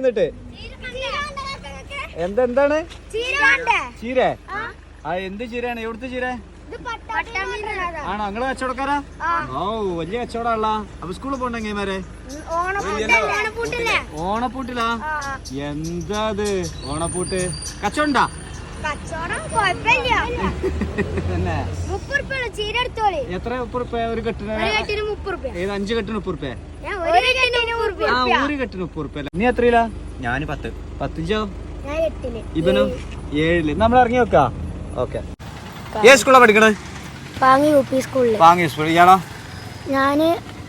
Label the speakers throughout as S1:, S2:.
S1: എന്നിട്ട്? എന്താ എന്താണ്? ചീര. ആ എന്ത് ചീരയാണ്? എവിടുത്തെ ചീര? ആണോ? നിങ്ങൾ കച്ചവടക്കാരാ? ഓ വലിയ കച്ചവടമുള്ള അപ്പൊ സ്കൂളിൽ പോണ്ട എങ്ങേമാരെ ഓണപ്പൂട്ടിലാ? എന്താ അത്? ഓണപ്പൂട്ട്. കച്ചവണ്ടാ
S2: കച്ചവടം കുഴപ്പമില്ല.
S1: തന്നെ.
S2: മുപ്പത് റുപ്യ ചീര എടുത്തോളി.
S1: എത്ര ഒരു കെട്ടിന്
S2: ഒരു കെട്ടിന് മുപ്പത് റുപ്യ
S1: ഏത് അഞ്ച് കെട്ടിന് മുപ്പത് റുപ്യ
S2: ഞാൻ ഒരു കെട്ടിന് മുപ്പത്
S1: ആ ഒരു കെട്ടിന് നീ എത്രയിലാ?
S3: ഞാൻ പത്ത്.
S1: പത്തിഞ്ചോ?
S2: ഞാൻ കെട്ടിന്
S1: ഇവനോ ഏഴിൽ. നമ്മൾ ഇറങ്ങി വെക്കാ? ഓക്കെ. ഏത് സ്കൂളാ പഠിക്കണേ?
S2: പാങ്ങി യു പി സ്കൂളിൽ.
S1: പാങ്ങി സ്കൂൾ. ഇയാളോ?
S2: ഞാൻ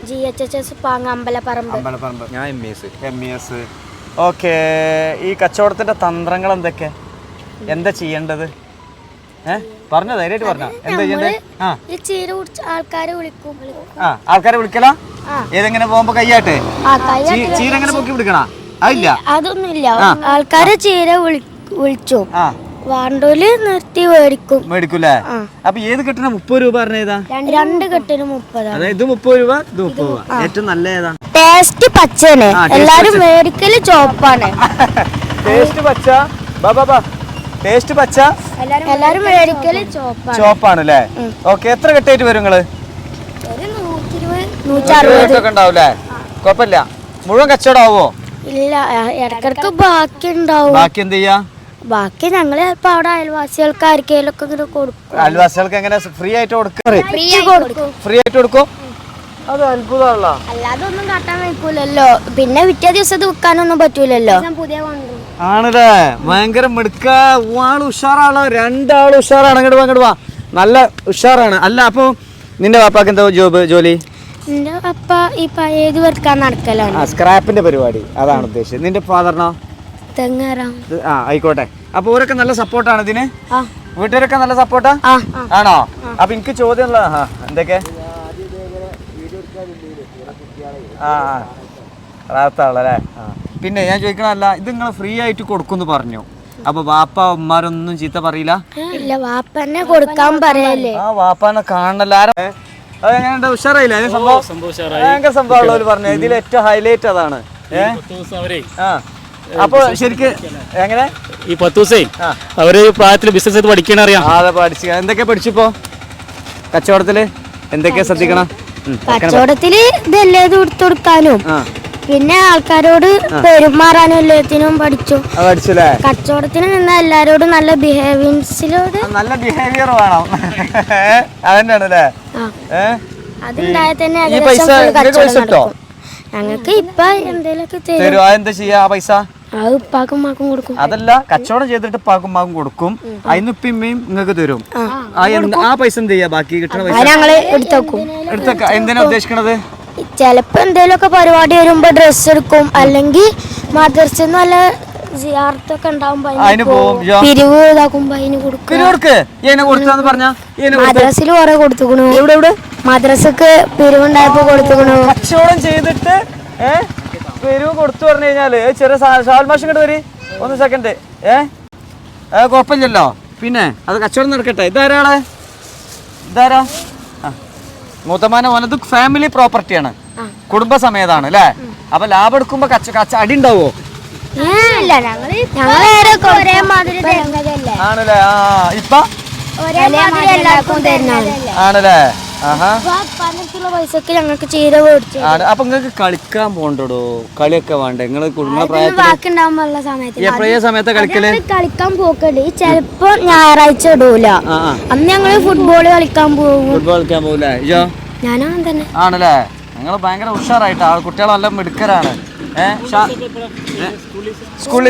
S2: ജി എച്ച് എച്ച് എസ് പാങ്ങ അമ്പലപ്പറമ്പ്.
S1: അമ്പലപ്പറമ്പ്.
S3: ഞാൻ M S
S1: M E S okay. ഈ കച്ചവടത്തിന്റെ തന്ത്രങ്ങൾ എന്തൊക്കെ? എന്താ ചെയ്യേണ്ടത്? ഏ? പറഞ്ഞോ ധൈര്യമായിട്ട് പറഞ്ഞോ. എന്താ ചെയ്യണ്ടേ ആ.
S2: ഈ ചീര കുടിച്ച ആൾക്കാരെ വിളിക്കും
S1: ആ ആൾക്കാരെ വിളിക്കലാ. ഏതെങ്ങനെ പോകുമ്പോ കയ്യാട്ടെ
S2: ആ കൈ
S1: ചീ- ചീരെങ്ങനെ പൊക്കി പിടിക്കണ? അതില്ല.
S2: അതൊന്നുമില്ല. ആൾക്കാരെ ചീര വിളി വിളിച്ചു. വാണ്ടോൽ നിർത്തി മേടിക്കും.
S1: മേടിക്കൂലേ. അപ്പൊ ഏത് കെട്ടിന് മുപ്പത് രൂപ പറഞ്ഞ ഏതാ?
S2: രണ്ട് കെട്ടിന് മുപ്പത്
S1: അതായത് ഇത് മുപ്പത് രൂപ ഇത് മുപ്പത് രൂപ. ഏറ്റവും നല്ല ഏതാ?
S2: ടേസ്റ്റ്
S1: പച്ചനെ
S2: എല്ലാരും മേടിക്കൽ ചോപ്പാണ്
S1: ടേസ്റ്റ് പച്ച. ബാ ബാ. ടേസ്റ്റ് പച്ച?
S2: എല്ലാരും മേടിക്കൽ ചോപ്പാണ്.
S1: ചോപ്പാണ്. അല്ലേ ഓക്കെ എത്ര കെട്ടായിട്ട് വരും
S2: നിങ്ങൾ?
S1: ഒക്കെ ഉണ്ടാവൂലേ കുഴപ്പമില്ല. മുഴുവൻ കച്ചവടാവോ
S2: ഇല്ല ഇടക്കിടക്ക് ബാക്കി ഉണ്ടാവും
S1: ബാക്കി എന്ത് ചെയ്യാ?
S2: ബാക്കി ഞങ്ങൾ ചിലപ്പോ അവിടെ അയൽവാസികൾക്ക് ആർക്കെങ്കിലും ഒക്കെ ഇങ്ങനെ കൊടുക്കും.
S1: അയൽവാസികൾക്ക് എങ്ങനെ ഫ്രീ ആയിട്ട് കൊടുക്കാറ്
S2: ഫ്രീ കൊടുക്കും.
S1: ഫ്രീ ആയിട്ട് കൊടുക്കും? അത്
S2: അല്ലാതെ ഒന്നും കാട്ടാൻ വയ്ക്കൂലല്ലോ പിന്നെ പിറ്റേ ദിവസം ഇത് വിൽക്കാനൊന്നും പറ്റൂലല്ലോ പുതിയ
S1: ആണല്ലേ? ഭയങ്കര മിടുക്ക. ആൾ ഉഷാറാണ്? രണ്ടാളും ഉഷാറാണ്. അങ്ങോട്ട് വാ അങ്ങോട്ട് വാ. നല്ല ഉഷാറാണ്. അല്ല അപ്പൊ നിന്റെ പാപ്പാക്ക് എന്താ ജോബ് ജോലി?
S2: എന്റെ അപ്പ ഈ പഴയത് വെറുക്കാൻ നടക്കലാണ്?
S1: സ്ക്രാപ്പിന്റെ പരിപാടി. അതാണ് ഉദ്ദേശിച്ചത്. നിന്റെ ഫാദറിനോ? ആ ആയിക്കോട്ടെ. അപ്പൊ ഓരൊക്കെ നല്ല സപ്പോർട്ടാണ് ഇതിന്? വീട്ടുകാരൊക്കെ നല്ല സപ്പോർട്ടാ? ആണോ? അപ്പൊ എനിക്ക് ചോദ്യം ഉള്ള എന്തൊക്കെ? ആ ആ. റാത്താളല്ലേ ആ. പിന്നെ ഞാൻ ചോദിക്കണല്ല ഇത് നിങ്ങൾ ഫ്രീ ആയിട്ട് കൊടുക്കുമെന്ന് പറഞ്ഞു. അപ്പൊ വാപ്പ ഉമ്മാരൊന്നും ചീത്ത പറയില്ല?
S2: ഇല്ല വാപ്പന്നെ കൊടുക്കാൻ പറയല്ലേ?
S1: ആ വാപ്പാനെ കാണണല്ലോ. ആരാ? ഏ? അത് എങ്ങനെയുണ്ട് ഉഷാറായില്ലേ? അതിന് സംഭവം ഭയങ്കര സംഭവം പറഞ്ഞു. ഇതിൽ ഏറ്റവും ഹൈലൈറ്റ് അതാണ്. അപ്പൊ ശരിക്ക് എങ്ങനെ?
S4: ഈ പത്ത് ദിവസേ അവർ പ്രായത്തിൽ ബിസിനസ് ചെയ്ത് പഠിക്കണ അറിയാം.
S1: അതെ പഠിച്ചു. എന്തൊക്കെ പഠിച്ചിപ്പോ? കച്ചവടത്തിൽ എന്തൊക്കെയാ ശ്രദ്ധിക്കണം?
S2: കച്ചവടത്തിൽ ഇതെല്ലാം കൊടുക്കാനും.
S1: ആ.
S2: പിന്നെ ആൾക്കാരോട് പെരുമാറാനും എല്ലാത്തിനും പഠിച്ചു.
S1: പഠിച്ചല്ലേ?
S2: കച്ചവടത്തിന് നിന്ന് എല്ലാരോടും നല്ല ബിഹേവിയൻസിലോട്
S1: നല്ല ബിഹേവിയർ വേണം. അതന്നെയാണ് അല്ലേ
S2: ആ.
S1: ഏ?
S2: അതുണ്ടായ തന്നെ
S1: ഈ പൈസ നിങ്ങൾക്ക് പൈസ കിട്ടോ.
S2: ഞങ്ങൾക്ക് ഇപ്പൊ എന്തെങ്കിലും തരും.
S1: തരും അതെന്താ ചെയ്യാ ആ പൈസ?
S2: അത് ഉപ്പാക്കും ഉമ്മാക്കും കൊടുക്കും.
S1: അതല്ല കച്ചവടം ചെയ്തിട്ട് പാക്കും പാക്കും കൊടുക്കും. അതിന് ഉപ്പിമ്മയും നിങ്ങൾക്ക് തരും. ആ. പൈസ എന്ത് ചെയ്യാ? ബാക്കി കിട്ടുന്ന പൈസ?
S2: അത് ഞങ്ങൾ എടുത്തേക്കും
S1: എടുത്തേക്ക എന്തിനാ ഉദ്ദേശിക്കണത്?
S2: ചിലപ്പോ എന്തേലൊക്കെ പരിപാടി വരുമ്പോൾ ഡ്രസ്സ് എടുക്കും. അല്ലെങ്കിൽ മദർസ് നല്ല ജിയാർത്തൊക്കെ
S1: ഉണ്ടാവുമ്പോൾ.
S2: പിരിവ് ഇതാക്കുമ്പോ അതിന് കൊടുക്കും. മദ്രസിൽ കുറെ കൊടുത്തുക്കണു.
S1: എവിടെ എവിടെ?
S2: മദ്രസക്ക് പിരിവുണ്ടായപ്പോ കൊടുത്തുക്കണു.
S1: കച്ചവടം ചെയ്തിട്ട് പിരിവ് കൊടുത്തു പറഞ്ഞു കഴിഞ്ഞാൽ ചെറിയ ഇങ്ങോട്ട് വരി. ഒന്ന് സെക്കൻഡ് ഏ? കുഴപ്പമില്ലല്ലോ പിന്നെ അത് കച്ചവടം നടക്കട്ടെ. ഇതാരാളെ? ഇതാരാ. മൂത്തമാന മോനത് ഫാമിലി പ്രോപ്പർട്ടിയാണ് കുടുംബസമേതാണ് അല്ലേ? അപ്പൊ ലാഭം എടുക്കുമ്പോ കച്ച കച്ച അടി ഉണ്ടാവോ?
S2: ഇല്ല ഞങ്ങൾ ഞങ്ങൾ ഒരേ മാതിരി
S1: ആണല്ലേ? ആ ഇപ്പൊ? ആണല്ലേ? ആഹാ.
S2: പതിനെട്ടുള്ള പൈസക്ക് ഞങ്ങൾക്ക് ചീര മേടിച്ചു
S1: അപ്പൊ നിങ്ങൾക്ക് കളിക്കാൻ പോണ്ടോ കളിയൊക്കെ വേണ്ട? നിങ്ങൾ കുടുംബ പ്രായത്തിൽ
S2: ബാക്കി സമയത്ത്. കളിക്കൽ? കളിക്കാൻ പോക്കണ്ട്. ചെലപ്പോ ഞായറാഴ്ച ഇടൂല. അന്ന് ഞങ്ങൾ ഫുട്ബോൾ കളിക്കാൻ പോകും.
S1: ഫുട്ബോൾ കളിക്കാൻ പോകില്ലേ ഇജോ?
S2: ഞാനും തന്നെ.
S1: ആണല്ലേ? നിങ്ങൾ ഭയങ്കര ഉഷാറായിട്ട്. ആ കുട്ടികൾ നല്ല മിടുക്കരാണ്.
S2: സ്കൂൾ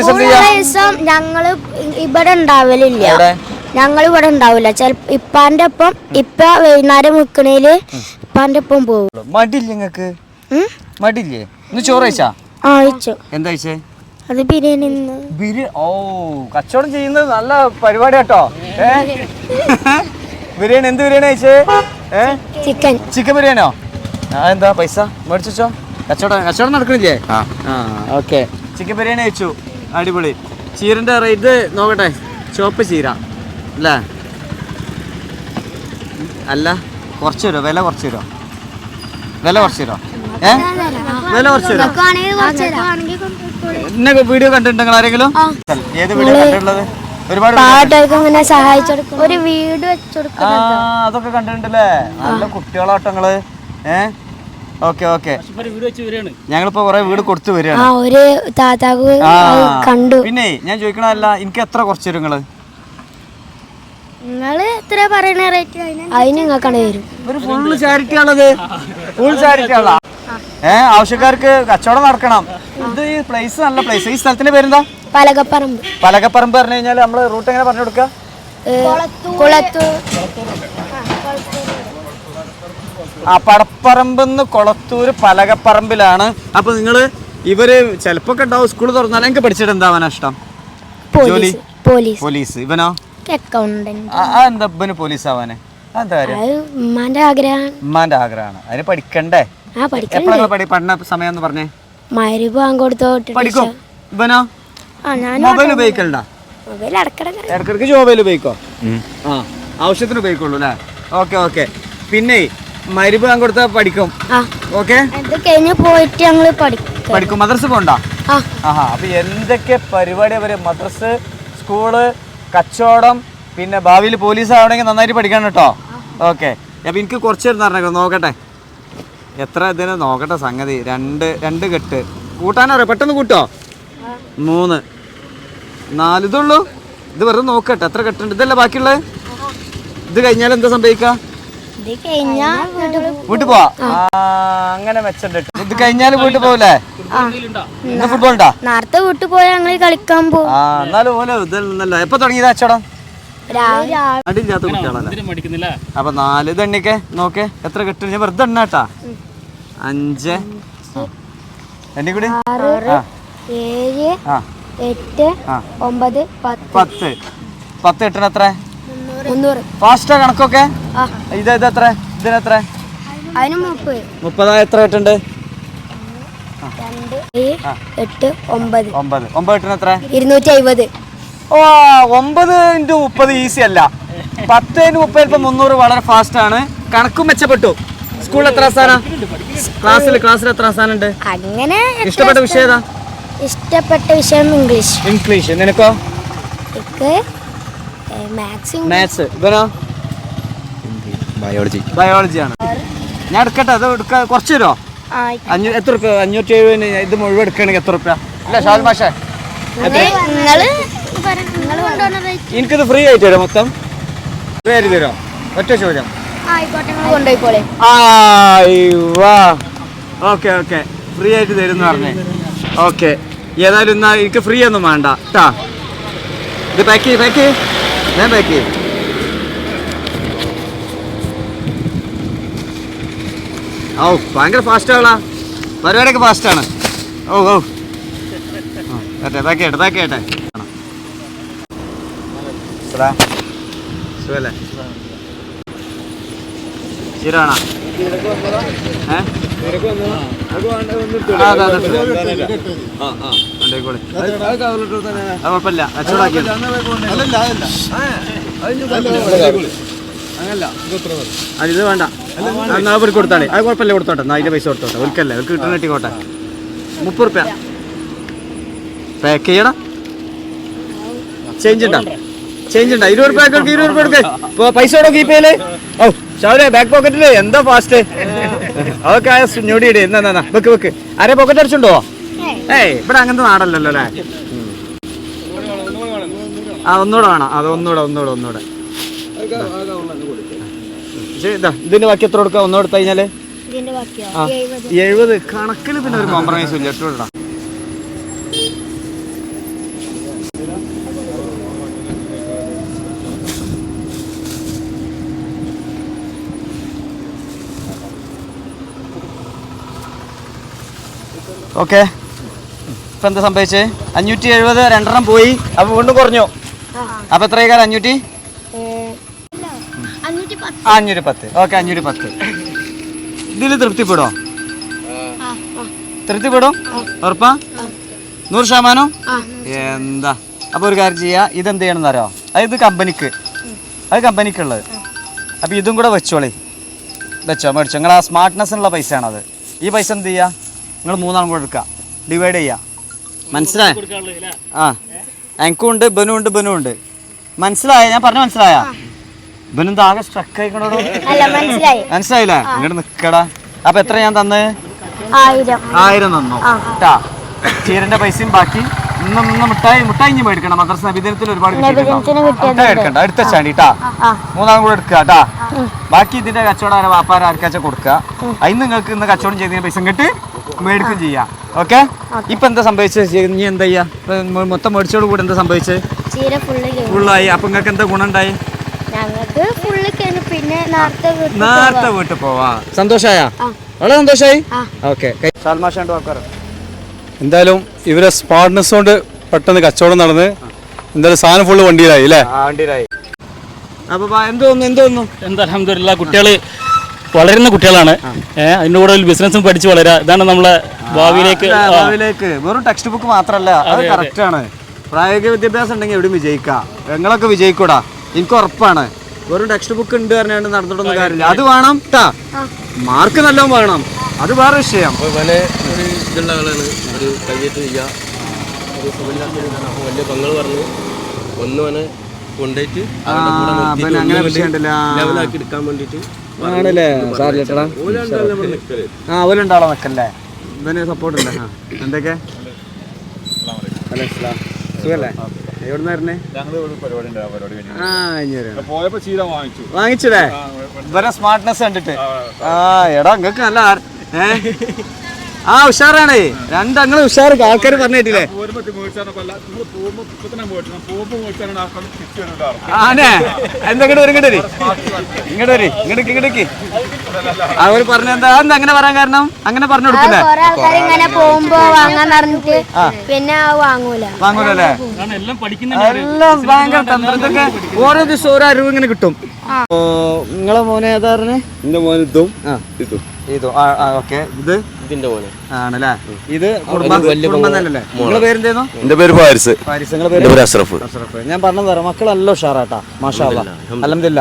S2: ഞങ്ങൾ ഇവിടെ ഉണ്ടാവലില്ല. ഞങ്ങൾ ഇവിടെ ഉണ്ടാവില്ല ചിലപ്പോ ഇപ്പാന്റെ ഒപ്പം ഇപ്പ വൈകുന്നേരം നിക്കണേൽ ഇപ്പാന്റെ ഒപ്പം പോകും
S1: മടിയില്ലേ നിങ്ങക്ക്? മടിയില്ലേ? ഇന്ന് ചോറ് കഴിച്ചാ?
S2: ആ അയച്ചു
S1: എന്താ കഴിച്ചേ?
S2: അത് ബിരിയാണി
S1: ബിരി ഓ കച്ചവടം ചെയ്യുന്നത് നല്ല പരിപാടി കേട്ടോ. ബിരിയാണി എന്ത് ബിരിയാണി കഴിച്ചേ?
S2: ചിക്കൻ.
S1: ചിക്കൻ ബിരിയാണിയോ? എന്താ പൈസ? മേടിച്ചോ കച്ചവടം കച്ചവടം നടക്കണില്ലേ?
S3: ആ.
S1: ആ ഓക്കെ. ചിക്കൻ ബിരിയാണി കഴിച്ചു. അടിപൊളി. ചീരന്റെ റേറ്റ് നോക്കട്ടെ. ചുവപ്പ് ചീര. അല്ലേ? അല്ല കുറച്ച് തരുമോ വില കുറച്ച് തരുമോ വില കുറച്ച് തരുമോ ഏ? വില കുറച്ച് തരുമോ എന്നെ വീഡിയോ കണ്ടിട്ടുണ്ടെങ്കിൽ നിങ്ങൾ ആരെങ്കിലും? ഏത് വീഡിയോ കണ്ടിട്ടുള്ളത്? ഒരുപാട്
S2: സഹായിച്ചു ഒരു വീട്
S1: ആ അതൊക്കെ കണ്ടിട്ടുണ്ടല്ലേ? നല്ല കുട്ടികളാട്ടങ്ങൾ ഏ? Okay okay.
S4: വെച്ച്
S1: ഞങ്ങളിപ്പോ കൊറേ വീട് കൊടുത്തു വരികയാണ്.
S2: ആ ഒരു താത്താക്ക് കണ്ടു.
S1: പിന്നെ ഞാൻ ചോദിക്കണല്ല എനിക്ക് എത്ര കുറച്ചു തരും നിങ്ങൾ?
S2: നിങ്ങൾ എത്ര പറയണ റേറ്റ് അതിന് നിങ്ങൾക്കാണ് വരും
S1: ഒരു ഫുള്ള് ചാരിറ്റി ആണത്. ഫുൾ ചാരിറ്റി ആണല്ലോ ഏ ആവശ്യക്കാർക്ക് കച്ചവടം നടക്കണം. ഇത് ഈ പ്ലേസ് നല്ല പ്ലേസ് ഈ സ്ഥലത്തിന്റെ പേരെന്താ?
S2: പലകപ്പറമ്പ്.
S1: പലകപ്പറമ്പ് പറഞ്ഞു കഴിഞ്ഞാൽ നമ്മൾ റൂട്ട് എങ്ങനെ പറഞ്ഞു കൊടുക്കുക
S2: കുളത്തൂർ
S1: ആ പടപ്പറമ്പെന്ന് കൊളത്തൂര് പലകപ്പറമ്പിലാണ്. അപ്പൊ നിങ്ങൾ ഇവർ ചിലപ്പോ ഒക്കെ ഉണ്ടാവും. സ്കൂൾ തുറന്നാൽ എനിക്ക് പഠിച്ചിട്ട് എന്താവാനാ ഇഷ്ടം? ജോലി?
S2: പോലീസ്.
S1: ഇവനോ? എന്താ പോലീസ് ആവാനെ?
S2: ഉമ്മാന്റെ ആഗ്രഹം.
S1: ഉമ്മാന്റെ ആഗ്രഹമാണ്. അതിന് പഠിക്കണ്ടേ? എപ്പോഴാണ് പഠി പഠന സമയം എന്ന് പറഞ്ഞേ
S2: മരുന്ന് വാങ്ങിക്കൊടുത്തോ
S1: പഠിക്കും? ഇവനോ?
S2: ആ ഞാൻ
S1: മൊബൈൽ ഉപയോഗിക്കലുണ്ടാ?
S2: മൊബൈൽ അടക്കടക്ക
S1: ഇടക്കിടക്ക് മൊബൈൽ ഉപയോഗിക്കോ? ആ ആവശ്യത്തിന് ഉപയോഗിക്കുള്ളൂ അല്ലേ? Okay okay. പിന്നെ മരുഭ അങ്ങോട്ട് പഠിക്കും. ഓക്കെ?
S2: കഴിഞ്ഞ് പോയിട്ട് ഞങ്ങൾ പഠിക്കും.
S1: പഠിക്കും. മദ്രസ പോണ്ടാ ആഹാ അപ്പൊ എന്തൊക്കെ പരിപാടി അവർ മദ്രസ് സ്കൂൾ കച്ചവടം പിന്നെ ഭാവിയിൽ പോലീസ് ആവണമെങ്കിൽ നന്നായിട്ട് പഠിക്കണം കേട്ടോ. ഓക്കെ അപ്പൊ എനിക്ക് കുറച്ച് നേരം പറഞ്ഞേക്കാം നോക്കട്ടെ. എത്ര ഇതിന് നോക്കട്ടെ സംഗതി. രണ്ട് രണ്ട് കെട്ട്. കൂട്ടാനോ പെട്ടെന്ന് കൂട്ടോ? മൂന്ന്. നാല്. ഇതുള്ളൂ? ഇത് വെറുതെ നോക്കട്ടെ. എത്ര കെട്ടുണ്ട്? ഇതല്ല ബാക്കിയുള്ളത്? ഇത് കഴിഞ്ഞാൽ എന്താ സംഭവിക്കുക? വീട്ടിൽ പോവാ? ആ, അങ്ങനെ മെച്ചണ്ട് ഇത് കഴിഞ്ഞാൽ വീട്ടിൽ പോവില്ലേ? ഫുട്ബോൾ ഉണ്ടാ?
S2: നേരത്തെ വീട്ടിൽ പോയാൽ ഞങ്ങൾ കളിക്കാൻ പോകും
S1: ആ എന്നാലും പോലെ ഇതല്ല എപ്പൊ തുടങ്ങിയത് അച്ചടം അടിയില്ലാത്ത കുട്ടികളല്ലേ? അപ്പൊ നാല് ഇതെണ്ണിക്കെ നോക്കേ എത്ര കിട്ടും? ഞാൻ വെറുതെ എണ്ണാട്ടാ അഞ്ച്. എണ്ണിക്കൂടി കൂടി?
S2: ആറ് ഏഴ് എട്ട് ഒമ്പത് പത്ത്.
S1: പത്ത്. എട്ടിന് എത്ര? ഫാസ്റ്റാ കണക്കൊക്കെ? ഇത് ഇത് എത്ര ഇതിന് എത്ര
S2: അതിന് മുപ്പത്.
S1: മുപ്പതാ എത്ര എട്ടുണ്ട്?
S2: എട്ട് ഒമ്പത്.
S1: ഒമ്പത്. ഒമ്പത് എട്ടിന് എത്ര?
S2: ഇരുന്നൂറ്റി അമ്പത്
S1: ഓ ഒമ്പത് ഇന്റു മുപ്പത് ഈസി അല്ല. പത്ത് മുപ്പത് ഇപ്പം മുന്നൂറ് വളരെ ഫാസ്റ്റ് ആണ് കണക്കും മെച്ചപ്പെട്ടു. സ്കൂളിൽ എത്ര സ്ഥാനം ക്ലാസ്സിൽ ക്ലാസ്സിൽ എത്ര സ്ഥാനം ഉണ്ട്?
S2: അങ്ങനെ
S1: ഇഷ്ടപ്പെട്ട വിഷയം
S2: ഇഷ്ടപ്പെട്ട വിഷയം ഇംഗ്ലീഷ്.
S1: ഇംഗ്ലീഷ്. നിനക്കോ?
S2: മാത്സ്
S1: ഇവനോ?
S3: ബയോളജി
S1: ബയോളജിയാണ് ഞാൻ എടുക്കട്ടെ അത് എടുക്ക കുറച്ച് തരുമോ അഞ്ഞൂ എത്ര റുപ്യ? അഞ്ഞൂറ്റി എഴുപതിന് ഇത് മുഴുവൻ എടുക്കണെങ്കിൽ എത്ര റുപ്യ? അല്ല ഷാൽ മാഷേ. എനിക്കിത് ഫ്രീ ആയിട്ട് തരാം മൊത്തം? ഫ്രീ ആയിട്ട് തരുമോ ഒറ്റ ചോദ്യം. Okay okay. ഫ്രീ ആയിട്ട് തരുന്ന പറഞ്ഞേ. ഓക്കെ. ഏതായാലും എന്നാ എനിക്ക് ഫ്രീ ഒന്നും വേണ്ട. കേട്ടാ ഇത് പാക്ക് പാക്ക് ചെയ്യ്. ഞാൻ പാക്ക് ചെയ്യും ഓ ഭയങ്കര ഫാസ്റ്റ് ആളാ പരിപാടിയൊക്കെ ഫാസ്റ്റാണ് ഓ ഓ ആ, പാക്ക് ചെയ്യട്ടെ സുഖാ? സുഖല്ലേ? ശരിയാണോ ഏ? ആ, അതെ, അതെ. കൊണ്ടോയിക്കോളി. അത് കുഴപ്പമില്ല. കച്ചവടാക്കി ഇത് വേണ്ട. എന്നാ കൊടുത്താളെ. അത് കുഴപ്പമില്ല കൊടുത്തോട്ടെ. എന്നാ അതിന്റെ പൈസ കൊടുത്തോട്ടെ. ഒരിക്കല്ലേ അവർക്ക് കിട്ടുന്ന കിട്ടിക്കോട്ടെ മുപ്പത് റുപ്യ. പാക്ക് ചെയ്യണം ചേഞ്ച് ഉണ്ടോ? ചേഞ്ച് ഉണ്ടോ? ഇരുപത് റുപ്യ കൊടുക്കുക ഇരുപത് റുപ്യ കൊടുക്ക്. ഇപ്പൊ പൈസ കൊടുക്കും കീപ്പ് ചെയ്യൽ ഓ ഷാവിലെ ബാക്ക് പോക്കറ്റിൽ എന്താ ഫാസ്റ്റ് അതൊക്കെ ആയ ഞൊടിയിടി. എന്നാ എന്നാ വെക്ക് വെക്ക്. ആരെ പോക്കറ്റ് അടിച്ചുണ്ടോ? ഏയ് ഇവിടെ അങ്ങനത്തെ നാടല്ലല്ലോ അല്ലേ? ആ ഒന്നുകൂടെ വേണം. അത് ഒന്നുകൂടെ ഒന്നുകൂടെ ഒന്നുകൂടെ. ഇതിന്റെ ബാക്കി എത്ര കൊടുക്കാം ഒന്നുകൂടെ എടുത്തു കഴിഞ്ഞാൽ?
S2: ഇതിന്റെ ബാക്കിയോ?
S1: ആ എഴുപത്. കണക്കിൽ പിന്നെ ഒരു കോംപ്രമൈസ് ഇല്ല. എട്ട് കൊടുക്കാം ഓക്കെ. ഇപ്പൊ എന്താ സംഭവിച്ചേ? അഞ്ഞൂറ്റി എഴുപത് രണ്ടെണ്ണം പോയി. അപ്പൊ വീണ്ടും കുറഞ്ഞു. അപ്പൊ എത്ര കാലം? അഞ്ഞൂറ്റി?
S2: അഞ്ഞൂറ്റി പത്ത്.
S1: ഓക്കെ അഞ്ഞൂറ്റി പത്ത്. ഇതിൽ തൃപ്തിപ്പെടോ തൃപ്തിപ്പെടും? ഉറപ്പാ? നൂറ് ശതമാനം? എന്താ? അപ്പൊ ഒരു കാര്യം ചെയ്യാ. ഇതെന്ത് ചെയ്യണം എന്നറിയോ അത് കമ്പനിക്ക്. അത് കമ്പനിക്കുള്ളത്. അപ്പൊ ഇതും കൂടെ വെച്ചോളി. വെച്ചോ മേടിച്ചോ. നിങ്ങൾ ആ സ്മാർട്ട്നെസ് ഉള്ള പൈസയാണത്. ഈ പൈസ എന്ത് ചെയ്യുക നിങ്ങൾ മൂന്നാളും കൂടെ എടുക്കുക. ഡിവൈഡ് ചെയ്യുക. മനസ്സിലായ? ആ എനിക്കും ഉണ്ട് ബനു ഉണ്ട് ബനു ഉണ്ട് മനസ്സിലായ? ഞാൻ പറഞ്ഞു മനസ്സിലായ? ബനു ആകെ സ്ട്രക്ക് ആയിക്കണോ മനസ്സിലായില്ല? ഇങ്ങോട്ട് നിക്കടാ. അപ്പൊ എത്ര ഞാൻ തന്ന്?
S2: ആയിരം.
S1: തന്നു? കേട്ടാ ചീരന്റെ പൈസയും ബാക്കി. ഇന്ന് ഇന്ന് മിഠായി മിഠായി ഇഞ്ഞ് മേടിക്കണം. മദ്രസ നബിദിനത്തിൽ ഒരുപാട് മിഠായി എടുക്കണ്ട. അടുത്ത ചാണ്ടി
S2: കേട്ടാ
S1: മൂന്നാം കൂടെ എടുക്കുക കേട്ടാ ബാക്കി ഇതിന്റെ കച്ചവടം ആരെ വാപ്പാര ആർക്കാച്ച കൊടുക്കുക അതിന് നിങ്ങൾക്ക് ഇന്ന് കച്ചവടം ചെയ്തതിന് പൈസ ഇങ്ങോട്ട് മേടിക്കും ചെയ്യാം. ഓക്കെ? ഇപ്പൊ എന്താ സംഭവിച്ചത്? നീ എന്താ ചെയ്യാ? മൊത്തം മേടിച്ചോട് കൂടെ എന്താ സംഭവിച്ചത്?
S2: ചീര
S1: ഫുള്ളായി. അപ്പൊ നിങ്ങൾക്ക് എന്താ ഗുണം ഉണ്ടായി
S2: ഞങ്ങൾക്ക് ഫുള്ള് പിന്നെ നേരത്തെ വീട്ടിൽ
S1: പോവാ. സന്തോഷായ? വളരെ സന്തോഷായി. ഓക്കെ.
S3: എന്തായാലും ഇവരെ സ്മാർട്ട്നെസ് കൊണ്ട് പെട്ടെന്ന് കച്ചവടം നടന്ന് എന്തായാലും സാധനം ഫുള്ള് വണ്ടിയിലായി അല്ലേ?
S1: വണ്ടിയിലായി. അപ്പൊ എന്ത്
S4: അലഹമില്ല കുട്ടികൾ വളരുന്ന കുട്ടികളാണ്. അതിന്റെ കൂടെ ഒരു ബിസിനസ്സും പഠിച്ച് വളരുക ഇതാണ് നമ്മളെ ഭാവിയിലേക്ക്
S1: വെറും ടെക്സ്റ്റ് ബുക്ക് മാത്രല്ല അത് കറക്റ്റ് ആണ്. പ്രായോഗിക വിദ്യാഭ്യാസം ഉണ്ടെങ്കിൽ എവിടെയും വിജയിക്കാം. ഞങ്ങളൊക്കെ വിജയിക്കൂടാ. എനിക്ക് ഉറപ്പാണ്. വെറും ടെക്സ്റ്റ് ബുക്ക് ഉണ്ട് പറഞ്ഞാണ്ട് നടന്നിട്ടൊന്നും കാര്യമില്ല. അത് വേണം ട്ടാ. മാർക്ക് നല്ല വേണം. അത് വേറെ വിഷയം.
S5: ഒരു ഇതുള്ള ആളാണ്. ഒരു കയ്യേറ്റ് ചെയ്യുക ഒരു സുഖമില്ലാത്ത അപ്പോൾ വലിയ പങ്ങൾ പറഞ്ഞു. ഒന്ന് കൊണ്ടുപോയിട്ട്
S1: അങ്ങനെ.
S5: ലെവലാക്കി എടുക്കാൻ വേണ്ടിയിട്ട്
S1: ആണല്ലേ? സാറിലേട്ടടാ ആ ഓലുണ്ടാളോ നിക്കല്ലേ? ഇവന് സപ്പോർട്ട് ഉണ്ട്. ആ എന്തൊക്കെ? ഹലോ ഇസ്ലാം സുഖല്ലേ? എവിടുന്ന് വരുന്നേ? ആ കഴിഞ്ഞു. വരാം.
S3: പോയപ്പോ ചീര വാങ്ങിച്ചു.
S1: വാങ്ങിച്ചില്ലേ ഇവരെ സ്മാർട്ട്നെസ് കണ്ടിട്ട്. ആ എടാ നിങ്ങക്ക് നല്ല ആർ- ഏ? ആ ഉഷാറാണ്. രണ്ടങ്ങൾ ഉഷാറ്. ആൾക്കാർ പറഞ്ഞിട്ടില്ലേ ആനെ എന്തെങ്കിലും ഒരു ഇങ്ങോട്ട് വരി ഇങ്ങോട്ട് വരി. ഇങ്ങോട്ട് ഇങ്ങോട്ടേക്ക് അവർ പറഞ്ഞ എന്താ? എന്താ അങ്ങനെ പറയാൻ കാരണം? അങ്ങനെ പറഞ്ഞു കൊടുക്കില്ലേ
S2: ഇങ്ങനെ പോകുമ്പോ വാങ്ങാൻ പിന്നെ വാങ്ങൂല.
S1: വാങ്ങൂലല്ലേ?
S4: എല്ലാം
S1: ഭയങ്കര തന്ത്രത്തൊക്കെ ഓരോ ദിവസം ഓരോ അറിവ് ഇങ്ങനെ കിട്ടും. നിങ്ങളെ മോനെ ഏതാ പറഞ്ഞേ?
S5: എന്റെ മോൻ ഇതും. ഇതും.
S1: ഇതും. ആ ഓക്കെ. ഇത്?
S5: ഇതിന്റെ മോനെ.
S1: ആണല്ലേ? ഇത് നിങ്ങളെ പേരെന്തേന്നു
S5: എന്റെ പേര് ഫാരിസ്.
S1: പാരിസ് നിങ്ങളെ പേര്?
S5: അഷ്റഫ്
S1: അഷ്റഫ്. ഞാൻ പറഞ്ഞു തരാം മക്കൾ നല്ല ഉഷാറാട്ടാ. മാഷാ അലഹമില്ല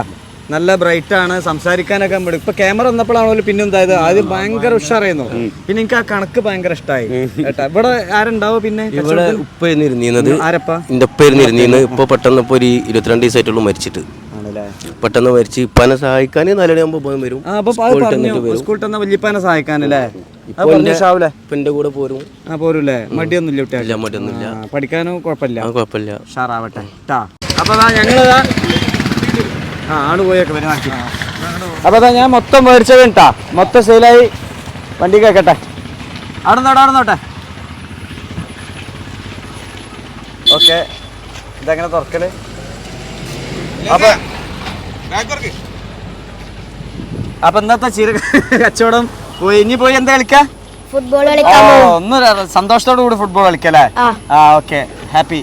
S1: നല്ല ബ്രൈറ്റ് ആണ് സംസാരിക്കാനൊക്കെ നമ്മൾ ഇപ്പൊ ക്യാമറ വന്നപ്പോഴാണല്ലോ പിന്നെ എന്തായത് ആദ്യം ഭയങ്കര ഉഷാറായിരുന്നു. പിന്നെ എനിക്ക് ആ കണക്ക് ഭയങ്കര ഇഷ്ടമായി കേട്ടാ ഇവിടെ ആരുണ്ടാവോ പിന്നെ?
S5: ഇവിടെ ഉപ്പയായിരുന്നു ഇരുന്നിരുന്നത്.
S1: ആരപ്പാ?
S5: എന്റെ ഉപ്പയായിരുന്നു ഇരുന്നിരുന്നത്. ഇപ്പോൾ പെട്ടെന്ന് ഇപ്പൊ ഒരു ഇരുപത്തിരണ്ട് ദിവസമായിട്ടുള്ളൂ മരിച്ചിട്ട്.
S1: ആണല്ലേ?
S5: പെട്ടെന്ന് മരിച്ച് ഇപ്പനെ സഹായിക്കാൻ നാലണിയാകുമ്പോൾ പോകാൻ വരും. സ്കൂളിൽ
S1: പറഞ്ഞു.
S5: വരും.
S1: സ്കൂളിൽ തന്നെ വല്യപ്പാനെ സഹായിക്കാനല്ലേ? അത്
S5: ഇപ്പോൾ
S1: പറഞ്ഞു ഷാവൂലേ
S5: ഇപ്പം കൂടെ പോരും.
S1: ആ പോരൂലേ? മടിയൊന്നുമില്ല
S5: ഇല്ല മടിയൊന്നുമില്ല.
S1: പഠിക്കാനും കുഴപ്പമില്ല.
S5: ആ കുഴപ്പമില്ല.
S1: ഉഷാറാവട്ടെ. ട്ടാ. അപ്പൊ ദാ ഞങ്ങൾ ദാ ആ ആൾ പോയൊക്കെ വരും അപ്പൊ ദാ ഞാൻ മൊത്തം മേടിച്ചത് കേട്ടാ മൊത്തം സെയിലായി. വണ്ടി കേക്കട്ടെ. അവിടെ നോട്ടെ അവിടെ നോട്ടെ ഓക്കെ. ഇതെങ്ങനെ തുറക്കൽ? അപ്പൊ അപ്പൊ ഇന്നത്തെ ചീര കച്ചവടം പോയി ഇനി പോയി എന്താ കളിക്കാ?
S2: ഫുട്ബോൾ
S1: കളിക്കാം
S2: കളിക്കാൻ
S1: ഒന്ന് സന്തോഷത്തോടു കൂടി ഫുട്ബോൾ കളിക്കല്ലേ? ആ ഓക്കെ. ഹാപ്പി.